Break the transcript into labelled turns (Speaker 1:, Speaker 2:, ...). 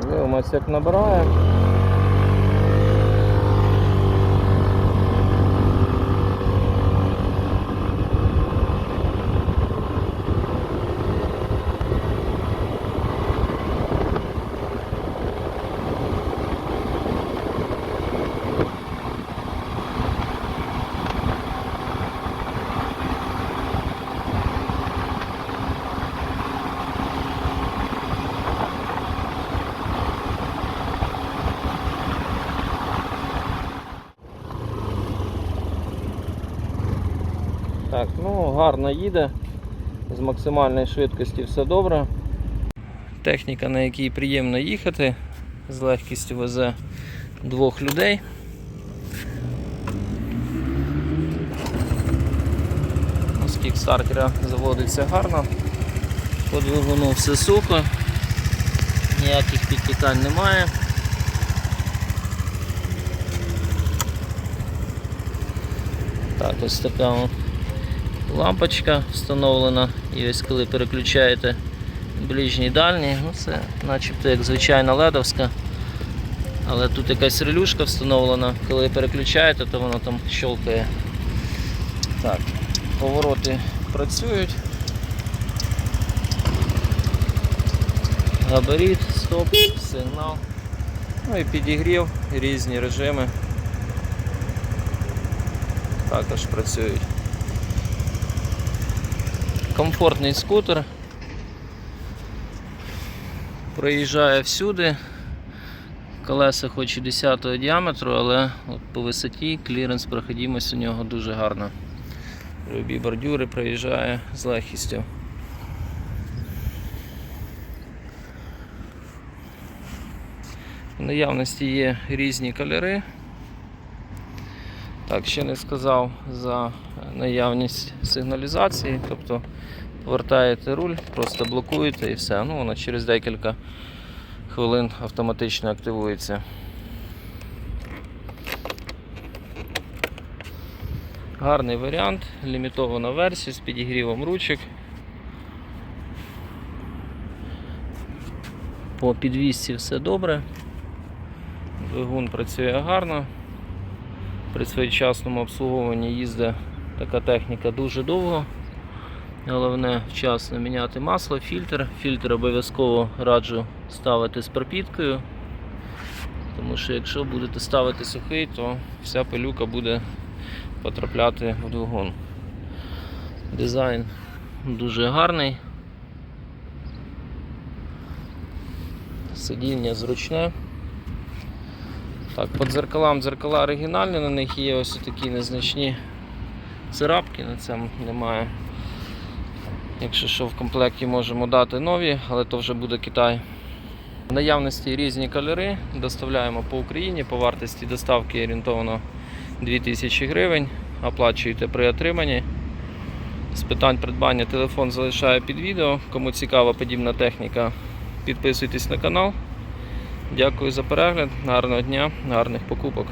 Speaker 1: Так, дивимося, як набираємо. Так, ну гарно їде. З максимальної швидкості все добре. Техніка, на якій приємно їхати, з легкістю везе двох людей. З кікстартера заводиться гарно. По двигуну все сухо, ніяких підтікань немає. Так, ось така лампочка встановлена. І ось коли переключаєте ближній дальній, ну це начебто як звичайна ледовська. Але тут якась релюшка встановлена. Коли переключаєте, то воно там щелкає. Так, повороти працюють. Габарит, стоп, сигнал. Ну і підігрів, різні режими також працюють. Комфортний скутер. Проїжджає всюди. Колеса хоч і 10 діаметру, але от по висоті кліренс проходимость у нього дуже гарна. Любі бордюри проїжджає з легкістю. В наявності є різні кольори. Так, ще не сказав за наявність сигналізації, тобто повертаєте руль, просто блокуєте і все. Ну, воно через декілька хвилин автоматично активується. Гарний варіант, лімітована версія з підігрівом ручок. По підвісці все добре. Двигун працює гарно. При своєчасному обслуговуванні їздить така техніка дуже довго. Головне вчасно міняти масло, фільтр. Фільтр обов'язково раджу ставити з пропіткою. Тому що якщо будете ставити сухий, то вся пилюка буде потрапляти в двигун. Дизайн дуже гарний. Сидіння зручне. Так, по дзеркалам дзеркала оригінальні, на них є ось такі незначні царапки, на цьому немає. Якщо що в комплекті можемо дати нові, але то вже буде Китай. В наявності різні кольори, доставляємо по Україні, по вартості доставки орієнтовано 2000 гривень, оплачуєте при отриманні. З питань придбання телефон залишаю під відео. Кому цікава подібна техніка, підписуйтесь на канал. Дякую за перегляд, гарного дня, гарних покупок.